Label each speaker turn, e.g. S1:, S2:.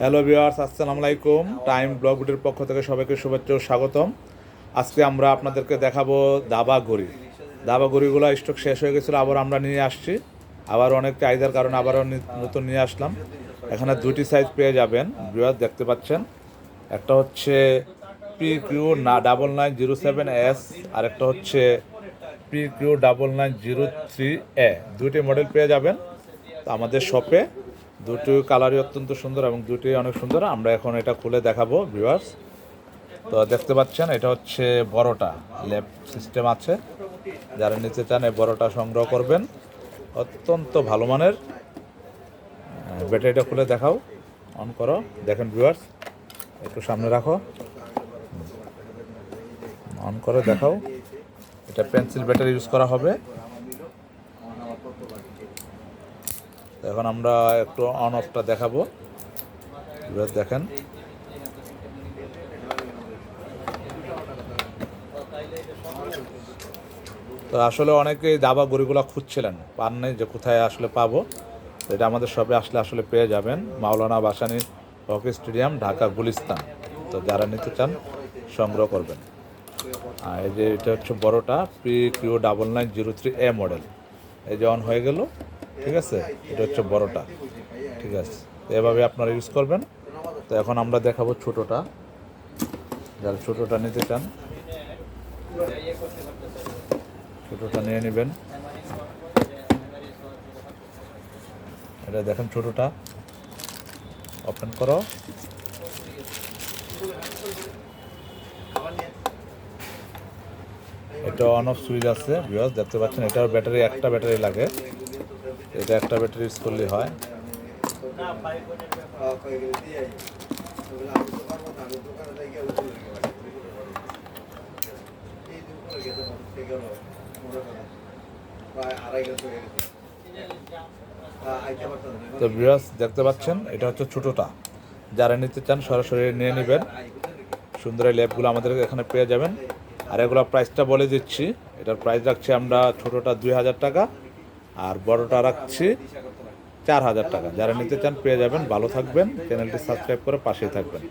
S1: Hello viewers আসসালামু আলাইকুম। Time blog ব্লগউডের পক্ষ থেকে সবাইকে শুভেচ্ছা ও স্বাগতম। আজকে আমরা আপনাদেরকে দেখাবো দাবা ঘড়ি। দাবা গড়িগুলো স্টক শেষ হয়ে গেছিল, আবার আমরা নিয়ে আসছি। আবার অনেক চাহিদার কারণে আবারও নতুন নিয়ে আসলাম। এখানে দুটি সাইজ পেয়ে যাবেন ভিউয়ার্স দেখতে পাচ্ছেন। একটা হচ্ছে পি কিউ না double nine zero seven S R একটা হচ্ছে P Q double nine zero three A দুইটি মডেল পেয়ে যাবেন। আমাদের শপে দুটি কালারই অত্যন্ত সুন্দর এবং দুটি অনেক সুন্দর। আমরা এখন এটা খুলে দেখাবো ভিউয়ার্স তো দেখতে পাচ্ছেন, এটা হচ্ছে বড়টা। ল্যাব সিস্টেম আছে। যারা নিতে চান এই বড়টা সংগ্রহ করবেন। অত্যন্ত ভালো মানের। ব্যাটারিটা খুলে দেখাও। অন করো। দেখেন ভিউয়ার্স একটু সামনে রাখো। অন করে দেখাও। এটা পেন্সিল ব্যাটারি ইউজ করা হবে তো এখন আমরা একটু অন অফটা দেখাবো। এবার দেখেন। তো আসলে অনেকেই দাবা গড়িগুলো খুঁজছিলেন। পান নেই যে কোথায় আসলে পাবো। এটা আমাদের শপে আসলে আসলে পেয়ে যাবেন। Maulana Bhasani hockey stadium, Dhaka, Gulistan. তো যারা নিতে চান, সংগ্রহ করবেন। আর এই যে এটা হচ্ছে বড়টা P Q double nine zero three A model এই যে অন হয়ে গেল। ঠিক আছে? এটা হচ্ছে বড়টা। ঠিক আছে? তো এভাবে আপনারা ইউজ করবেন। তো এখন আমরা দেখাবো ছোটোটা। যারা ছোটোটা নিতে চান, ছোটোটা নিয়ে নেবেন। এটা দেখেন ছোটোটা। ওপেন করো। এটা অন অফ সুইচ আছে বিকজ দেখতে পাচ্ছেন এটার ব্যাটারি, একটা ব্যাটারি লাগে। এটা একটা ব্যাটারি ইউজ করলে হয়। তো বিরাজ দেখতে পাচ্ছেন, এটা হচ্ছে ছোটোটা। যারা নিতে চান, সরাসরি নিয়ে নেবেন। সুন্দর এই ল্যাবগুলো আমাদের এখানে পেয়ে যাবেন। আর এগুলো প্রাইসটা বলে দিচ্ছি। এটার প্রাইস রাখছি আমরা ছোটোটা দুই হাজার টাকা। আর বড়টা রাখছি চার হাজার টাকা। যারা নিতে চান পেয়ে যাবেন, ভালো থাকবেন, চ্যানেলটি সাবস্ক্রাইব করে পাশেই থাকবেন।